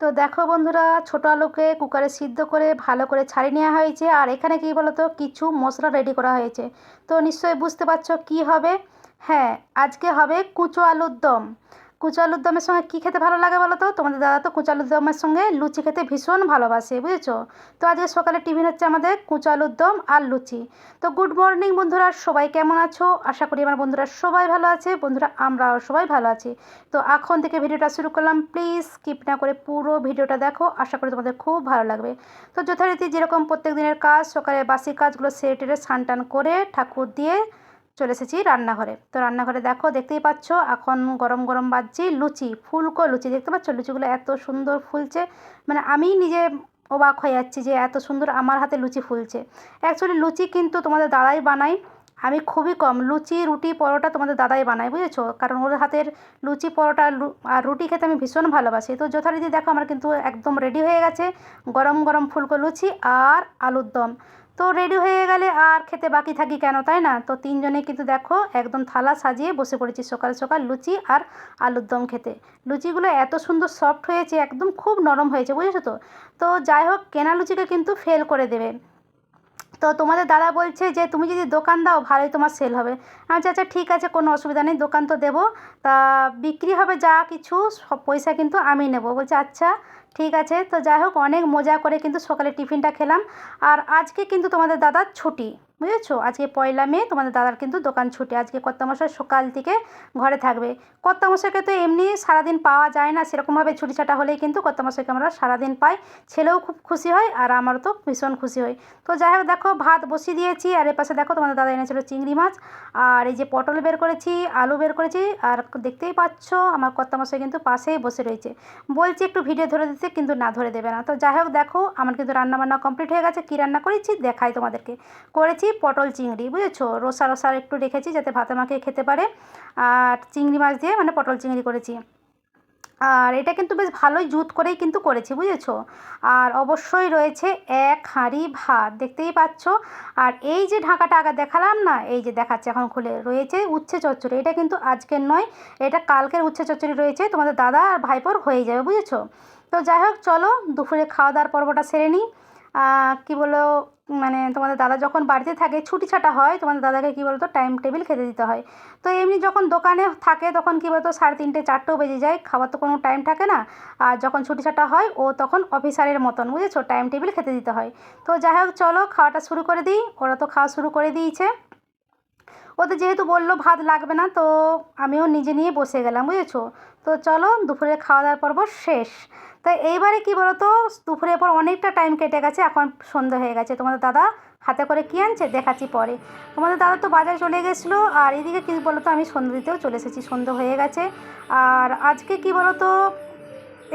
তো দেখো বন্ধুরা, ছোট আলুকে কুকারে সিদ্ধ করে ভালো করে ছাড়িয়ে নেওয়া হয়েছে। আর এখানে কি বলতো, কিছু মশলা রেডি করা হয়েছে। তো নিশ্চয়ই বুঝতে পারছ কি হবে? হ্যাঁ আজকে হবে কুচো আলুর দম। কুচো আলুর দমের সঙ্গে কী খেতে ভালো লাগে বলো তো? তোমাদের দাদা তো কুচো আলুর দমের সঙ্গে লুচি খেতে ভীষণ ভালোবাসে, বুঝেছ? তো আজকে সকালে টিফিন হচ্ছে আমাদের কুচো আলুর দম আর লুচি। তো গুড মর্নিং বন্ধুরা, সবাই কেমন আছো? আশা করি আমার বন্ধুরা সবাই ভালো আছে, বন্ধুরা আমরাও সবাই ভালো আছি। তো এখন থেকে ভিডিওটা শুরু করলাম প্লিজ স্কিপ না করে পুরো ভিডিওটা দেখো, আশা করি তোমাদের খুব ভালো লাগবে। তো যথারীতি যেরকম প্রত্যেক দিনের কাজ সকালে বাসি কাজগুলো সেরে টেরে স্নান টান করে ঠাকুর দিয়ে চলে এসেছি রান্নাঘরে। তো রান্নাঘরে দেখো, দেখতেই পাচ্ছ, এখন গরম গরম বাজছি লুচি ফুলকো লুচি, দেখতে পাচ্ছ? লুচিগুলো এত সুন্দর ফুলছে। মানে আমি নিজে অবাক হয়ে যাচ্ছি যে এত সুন্দর আমার হাতে লুচি ফুলছে। অ্যাকচুয়ালি লুচি কিন্তু তোমাদের দাদাই বানাই আমি খুবই কম। লুচি, রুটি, পরোটা তোমাদের দাদাই বানাই বুঝেছ? কারণ ওর হাতের লুচি, পরোটা আর রুটি খেতে আমি ভীষণ ভালোবাসি। তো যথারীতি দেখো, আমার কিন্তু একদম রেডি হয়ে গেছে গরম গরম ফুলকো লুচি আর আলুর দম। তো রেডি হয়ে গেলে আর খেতে বাকি থাকি কেন, তাই না? তো তিনজনে কিন্তু দেখো একদম থালা সাজিয়ে বসে পড়েছি সকাল সকাল লুচি আর আলুর দম খেতে। লুচিগুলো এত সুন্দর সফট হয়েছে, একদম খুব নরম হয়েছে, বুঝেছ তো? তো যাই হোক, কেনা লুচিকে কিন্তু ফেল করে দেবে। তো তোমাদের দাদা বলছে যে তুমি যদি দোকান দাও, ভালোই তোমার সেল হবে। আচ্ছা আচ্ছা ঠিক আছে, কোনো অসুবিধা নেই, দোকান তো দেবো। তা বিক্রি হবে যা কিছু, সব পয়সা কিন্তু আমি নেব। বলছে আচ্ছা ঠিক আছে। তো যাই হোক, অনেক মজা করে কিন্তু সকালে টিফিনটা খেলাম। আর আজকে কিন্তু তোমাদের দাদার ছুটি। বুঝেছ? আজকে পয়লা মে, তোমাদের দাদার কিন্তু দোকান ছুটি। আজকে কর্তামশাই সকাল থেকে ঘরে থাকবে। কর্তামশাইকে তো এমনি সারাদিন পাওয়া যায় না, সেরকমভাবে ছুটি ছাটা হলেই কিন্তু কর্তামশাইকে আমরা সারাদিন পাই। ছেলেও খুব খুশি হয় আর আমারও তো ভীষণ খুশি হয়। তো যাই হোক, দেখো, ভাত বসিয়ে দিয়েছি আর এর পাশে দেখো, তোমাদের দাদা এনেছিলো চিংড়ি মাছ। আর এই যে পটল বের করেছি, আলু বের করেছি, আর দেখতেই পাচ্ছ, আমার কর্তামশাই কিন্তু পাশেই বসে রয়েছে। বলছি একটু ভিডিও ধরে দিতে, কিন্তু না ধরে দেবে না। তো যাই হোক, দেখো, আমার কিন্তু রান্নাবান্না কমপ্লিট হয়ে গেছে। কী রান্না করেছি? দেখাই তোমাদেরকে। করেছি পটল চিংড়ি, বুঝেছ? রসা রসার একটু রেখেছি যাতে ভাতে মাকে খেতে পারে। আর চিংড়ি মাছ দিয়ে মানে পটল চিংড়ি করেছি। আর এটা কিন্তু বেশ ভালোই জুত করেই কিন্তু করেছি, বুঝেছ? আর অবশ্যই রয়েছে এক হাঁড়ি ভাত, দেখতেই পাচ্ছ? আর এই যে ঢাকাটা আগে দেখালাম না, এই যে দেখাচ্ছে এখন খুলে, রয়েছে উচ্ছে চচ্চড়ি। এটা কিন্তু আজকের নয়, এটা কালকের উচ্ছে চচ্চড়ি রয়েছে, তোমাদের দাদা আর ভাইপোর হয়ে যাবে, বুঝেছ? তো যাই হোক, চলো দুপুরে খাওয়া দাওয়ার পর্বটা সেরে নিই। কী বলো মানে তোমাদের দাদা যখন বাড়িতে থাকে, ছুটি ছাটা হয়, তোমাদের দাদাকে কী বলতো টাইম টেবিল খেতে দিতে হয়। তো এমনি যখন দোকানে থাকে, তখন কী বলতো, সাড়ে তিনটে, চারটেও বেজে যায়। খাবার তো কোনো টাইম থাকে না। আর যখন ছুটি ছাটা হয়, ও তখন অফিসারের মতন, বুঝেছ? টাইম টেবিল খেতে দিতে হয়। তো যাই হোক, চলো, খাওয়াটা শুরু করে দিই। ওরা তো খাওয়া শুরু করে দিয়েছে। ওদের যেহেতু বলল ভাত লাগবে না, তো আমিও নিজে নিয়ে বসে গেলাম, বুঝেছ? তো চলো দুপুরে খাওয়া দাওয়ার পর্ব শেষ। তো এইবারে কি বলো তো দুপুরের পর অনেকটা টাইম কেটে গেছে, এখন সন্ধে হয়ে গেছে। তোমাদের দাদা হাতে করে কী আনছে দেখাচ্ছি পরে। তোমাদের দাদা তো বাজারে চলে গেছিল, আর এদিকে কী বলো তো আমি সন্ধ্যে দিতেও চলে এসেছি সন্ধ্যে হয়ে গেছে। আর আজকে কি বলো তো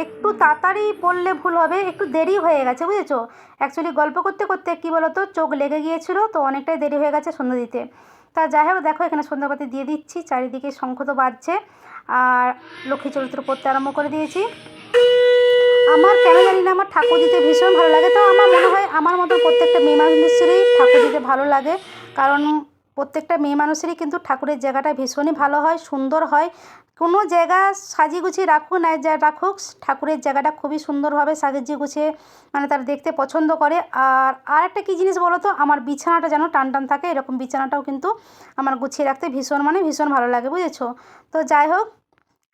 একটু তাড়াতাড়ি বললে ভুল হবে, একটু দেরি হয়ে গেছে, বুঝেছ? অ্যাকচুয়ালি গল্প করতে করতে কী বলো তো চোখ লেগে গিয়েছিল, তো অনেকটাই দেরি হয়ে গেছে সন্ধ্যে দিতে। তা যাই হোক, দেখো এখানে সন্ধ্যাবাতি দিয়ে দিচ্ছি, চারিদিকে শঙ্খ তো বাজছে, আর লক্ষ্মী চরিত্র পড়তে আরম্ভ করে দিয়েছি। আমার কেন জানি না, আমার ঠাকুর দিতে ভীষণ ভালো লাগে। তো আমার মনে হয় আমার মতো প্রত্যেকটা মেয়ে মানুষেরই ঠাকুর দিতে ভালো লাগে, কারণ প্রত্যেকটা মেয়ে মানুষেরই কিন্তু ঠাকুরের জায়গাটা ভীষণই ভালো হয়, সুন্দর হয়। কোনো জায়গা সাজিয়ে গুছিয়ে রাখুক, না যা রাখুক, ঠাকুরের জায়গাটা খুবই সুন্দরভাবে সাজিয়ে গুছিয়ে মানে তারা দেখতে পছন্দ করে। আর আর একটা কী জিনিস বলো তো, আমার বিছানাটা যেন টান টান থাকে, এরকম বিছানাটাও কিন্তু আমার গুছিয়ে রাখতে ভীষণ মানে ভীষণ ভালো লাগে, বুঝেছ? তো যাই হোক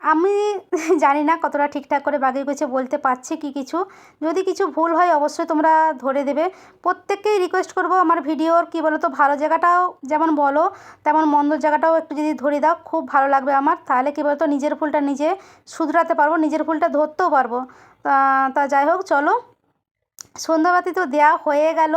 আমি জানি না কতটা ঠিকঠাক করে বাগিয়ে গুছিয়ে বলতে পারছি কি কিছু। যদি কিছু ভুল হয়, অবশ্যই তোমরা ধরে দেবে। প্রত্যেককেই রিকোয়েস্ট করব আমার ভিডিওর, কী বলো তো ভালো জায়গাটাও যেমন বলো, তেমন মন্দ জায়গাটাও একটু যদি ধরে দাও, খুব ভালো লাগবে আমার। তাহলে কী বলতো, নিজের ভুলটা নিজে শুধরাতে পারব, নিজের ভুলটা ধরতেও পারব। তা তা যাই হোক, চলো। সন্ধ্যাবাতি তো দেওয়া হয়ে গেল।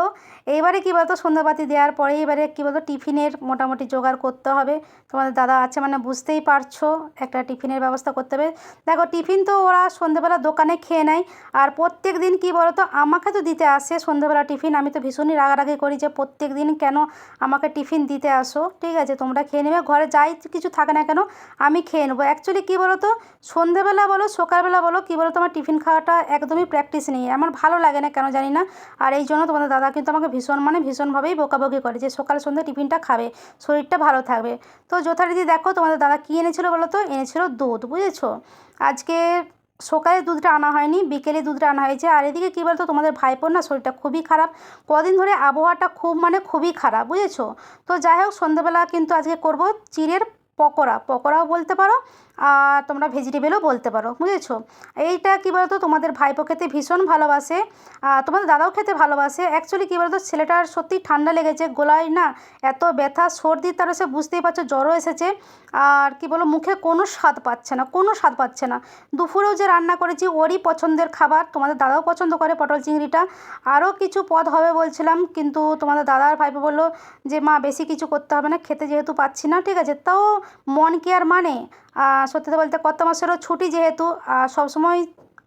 এইবারে কী বলতো, সন্ধ্যাবাতি দেওয়ার পরে এবারে কী বলতো, টিফিনের মোটামুটি জোগাড় করতে হবে। তোমাদের দাদা আছে মানে বুঝতেই পারছ, একটা টিফিনের ব্যবস্থা করতে হবে। দেখো, টিফিন তো ওরা সন্ধ্যেবেলা দোকানে খেয়ে নেয়। আর প্রত্যেক দিন কী বলতো, আমাকে তো দিতে আসে সন্ধ্যেবেলা টিফিন। আমি তো ভীষণই রাগারাগি করি যে প্রত্যেক দিন কেন আমাকে টিফিন দিতে আসো। ঠিক আছে, তোমরা খেয়ে নেবে, ঘরে যাই কিছু থাকে না কেন, আমি খেয়ে নেব। অ্যাকচুয়ালি কী বলো তো সন্ধ্যেবেলা বলো, সকালবেলা বলো, কী বলো তো আমার টিফিন খাওয়াটা একদমই প্র্যাকটিস নেই। আমার ভালো লাগে না কেন জানি না। আর এই জন্য তোমাদের দাদা কিন্তু আমাকে ভীষণ মানে ভীষণভাবেই বকাবকি করে যে সকাল সন্ধ্যে টিফিনটা খাবে, শরীরটা ভালো থাকবে। তো যথারীতি দেখো তোমাদের দাদা কী এনেছিলো বলো তো? এনেছিলো দুধ, বুঝেছ? আজকে সকালে দুধটা আনা হয়নি, বিকেলে দুধটা আনা হয়েছে। আর এদিকে কী বলতো, তোমাদের ভাইপোর না শরীরটা খুবই খারাপ। কদিন ধরে আবহাওয়াটা খুব মানে খুবই খারাপ, বুঝেছ? তো যাই হোক, সন্ধ্যেবেলা কিন্তু আজকে করব চিড়ের পকোড়া। পকোড়াও বলতে পারো তোমরা ভেজিটেবলও বলতে পারো, বুঝেছ? এইটা কী বলতো, তোমাদের ভাইপো খেতে ভীষণ ভালোবাসে তোমাদের দাদাও খেতে ভালোবাসে। অ্যাকচুয়ালি কী বলতো, ছেলেটার সত্যি ঠান্ডা লেগেছে, গলায় না এত ব্যথা, সর্দি, তার সে বুঝতেই পারছ, জ্বরও এসেছে। আর কি বলো মুখে কোনো স্বাদ পাচ্ছে না, কোনো স্বাদ পাচ্ছে না। দুপুরেও যে রান্না করেছি, ওরই পছন্দের খাবার, তোমাদের দাদাও পছন্দ করে পটল চিংড়িটা। আরও কিছু পদ হবে বলছিলাম, কিন্তু তোমাদের দাদা আর ভাইপো বলল যে, মা, বেশি কিছু করতে হবে না, খেতে যেহেতু পাচ্ছি না, ঠিক আছে? তাও মন কি আর মানে? সত্যি বলতে কত মাসেরও ছুটি যেহেতু সবসময়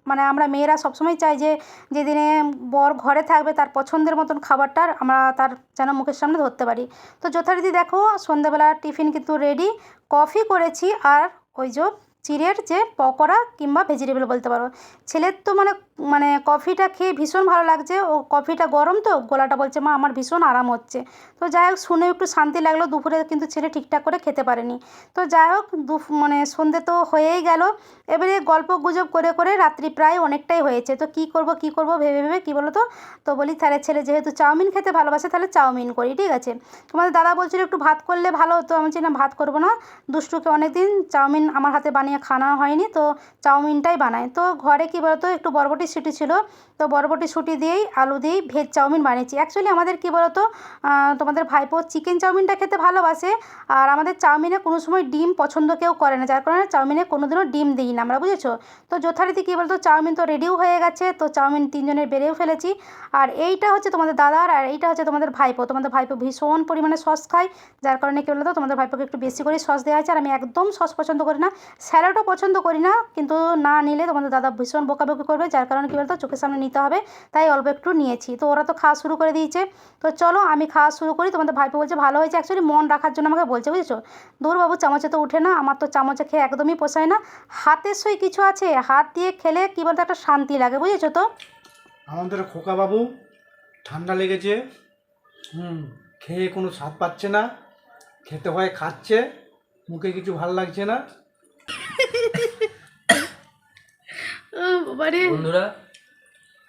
মানে আমরা মেয়েরা সবসময় চাই যে যেদিনে বর ঘরে থাকবে তার পছন্দের মতন খাবারটার আমরা তার যেন মুখের সামনে ধরতে পারি। তো যথারীতি দেখো, সন্ধ্যাবেলা টিফিন কিন্তু রেডি কফি করেছি আর ওই যে চিড়ের যে পকোড়া কিংবা ভেজিটেবল বলতে পারো। ছেলের তো মানে মানে কফিটা খেয়ে ভীষণ ভালো লাগছে। ও কফিটা গরম তো, গলাটা বলছে, মা, আমার ভীষণ আরাম হচ্ছে। তো যাই হোক, শুনে একটু শান্তি লাগল, দুপুরে কিন্তু ছেলে ঠিকঠাক করে খেতে পারেনি। তো যাই হোক মানে সন্ধে তো হয়েই গেল। এবারে গল্প গুজব করে করে রাত্রি প্রায় অনেকটাই হয়েছে। তো কী করব কী করব, ভেবে ভেবে, কী বলো তো তো বলি, তাহলে ছেলে যেহেতু চাউমিন খেতে ভালোবাসে, তাহলে চাউমিন করি, ঠিক আছে? তোমাদের দাদা বলছিল, একটু ভাত করলে ভালো হতো। আমি বলছি, না, ভাত করব না। দুষ্টুকে অনেক দিন চাউমিন আমার হাতে বানিয়ে খাওয়ানো হয়নি, তো চাউমিনটাই বানাই। তো ঘরে কী বলতো, একটু বরবটি সিটি ছিল তো বরবটি সুটি দিয়েই আলু দিয়েই ভেজ চাউমিন বানিয়েছি। অ্যাকচুয়ালি আমাদের কী বলতো তোমাদের ভাইপো চিকেন চাউমিনটা খেতে ভালোবাসে আর আমাদের চাউমিনে কোনো সময় ডিম পছন্দ কেউ করে না, যার কারণে চাউমিনে কোনো দিনও ডিম দিই না আমরা, বুঝেছ? তো যথারীতি কী বলতো, চাউমিন তো রেডিও হয়ে গেছে, তো চাউমিন তিনজনের বেড়েও ফেলেছি। আর এইটা হচ্ছে তোমাদের দাদার আর এইটা হচ্ছে তোমাদের ভাইপো। তোমাদের ভাইপো ভীষণ পরিমাণে সস খায়, যার কারণে কী বলতো, তোমাদের ভাইপোকে একটু বেশি করে সস দেওয়া হয়েছে আর আমি একদম সস পছন্দ করি না, স্যালাডও পছন্দ করি না, কিন্তু না নিলে তোমাদের দাদা ভীষণ বকাবকি করবে, যার কারণে কী বলতো, চোখের সামনে নিতে হবে তাই অল্প একটু নিয়েছি। তো ওরা তো খাওয়া শুরু করে দিয়েছে। তো চলো আমি খাওয়া শুরু করি। তোমাদের ভাইপো বলছে ভালো হয়েছে অ্যাকচুয়ালি মন রাখার জন্য আমাকে বলছে বুঝেছ? দূর বাবু চামচে তো উঠে না আমার তো চামচে খেয়ে একদমই পোষায় না। হাতের সই কিছু আছে? হাত দিয়ে খেলে কী বলতো একটা শান্তি লাগে বুঝেছ তো? আমাদের খোকা বাবু ঠান্ডা লেগেছে। হুম খেয়ে কোনো স্বাদ পাচ্ছে না। খেতে হয় খাচ্ছে মুখে কিছু ভালো লাগছে না। বন্ধুরা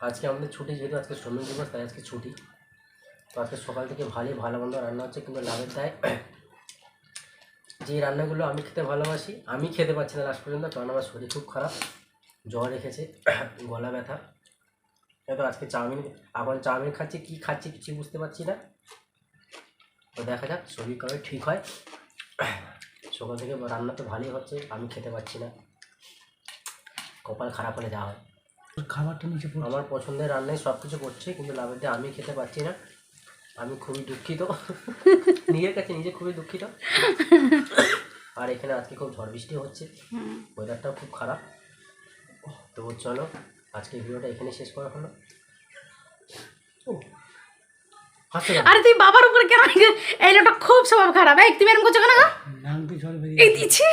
আজকে আমাদের ছুটি যেহেতু, আজকে শ্রমিক দিবস, তাই আজকে ছুটি। তো আজকে সকাল থেকে ভালোই ভালো মন্দ রান্না হচ্ছে, কিন্তু লাভের দায় যে রান্নাগুলো আমি খেতে ভালোবাসি, আমি খেতে পারছি না লাস্ট পর্যন্ত, কারণ আমার শরীর খুব খারাপ, জ্বর রেখেছে গলা ব্যথা। তো আজকে চাউমিন, এখন চাউমিন খাচ্ছি, কী খাচ্ছি কিছু বুঝতে পারছি না। তো দেখা যাক, শরীর কবে ঠিক হয়। সকাল থেকে রান্না তো ভালোই হচ্ছে, আমি খেতে পারছি না। কপাল খারাপ হলে যা হয়। খাবারটা নিচে পড়ে আমার পছন্দের রান্নায় সব কিছু করছে কিন্তু লাভের দিয়ে আমি খেতে পারছি না। আমি খুবই দুঃখিত। নিজের কাছে নিজে খুবই দুঃখিত। আর এখানে আজকে খুব ঝড় বৃষ্টি হচ্ছে। ওয়েদারটাও খুব খারাপ। তো চলো আজকে ভিডিওটা এখানে শেষ করা হলো। ও, আরে তুই বাবার উপরে কেন এই লোকটা খুব স্বভাব খারাপ। এই তুমি এরকম করছ কেন এই দিচ্ছি।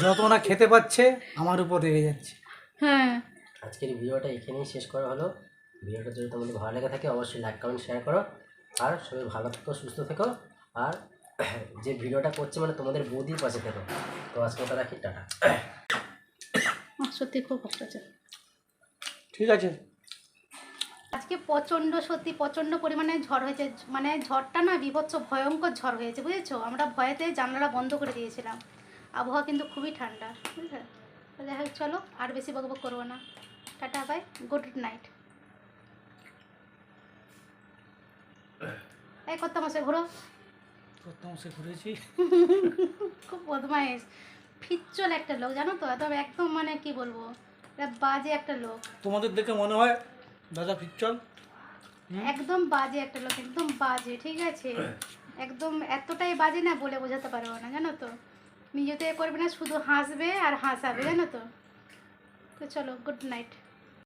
যত না খেতে পাচ্ছে আমার উপর রেগে যাচ্ছে। হ্যাঁ। আজকের ভিডিওটা এখানেই শেষ করা হলো। ভিডিওটা যদি তোমাদের ভালো লেগে থাকে অবশ্যই লাইক কমেন্ট শেয়ার করো। আর সবাই ভালো থেকো সুস্থ থেকো। আর যে ভিডিওটা করছে মানে তোমাদের বৌদির পাশে থেকো। তো আজকে ওটা রাখি টাটা। সত্যি খুব কষ্ট হচ্ছে। ঠিক আছে। আজকে প্রচণ্ড সত্যি প্রচণ্ড পরিমাণে ঝড় হয়েছে। মানে ঝড়টা না বিভৎস ভয়ঙ্কর ঝড় হয়েছে বুঝেছ? আমরা ভয়েতে জানলাটা বন্ধ করে দিয়েছিলাম। আবহাওয়া কিন্তু খুবই ঠান্ডা বুঝলে? হোক চলো আর বেশি বকবক করব না। টাটা বাই গুড নাইট এই কত মাসে ঘুরো? প্রথম সে ঘুরেছি? খুব বদমাইশ। ফিচ্চল একটা লোক জানো তো? একদম একদম মানে কি বলব? একটা বাজে একটা লোক। তোমাদের দেখে মনে হয় দাদা পিচ্চল একদম বাজে একটা লোক একদম বাজে ঠিক আছে? একদম এতটাই বাজে না বলে বোঝাতে পারব না জানো তো? নিজে তো এ করবে না শুধু হাসবে আর হাসাবে জানো তো? তো চলো গুড নাইট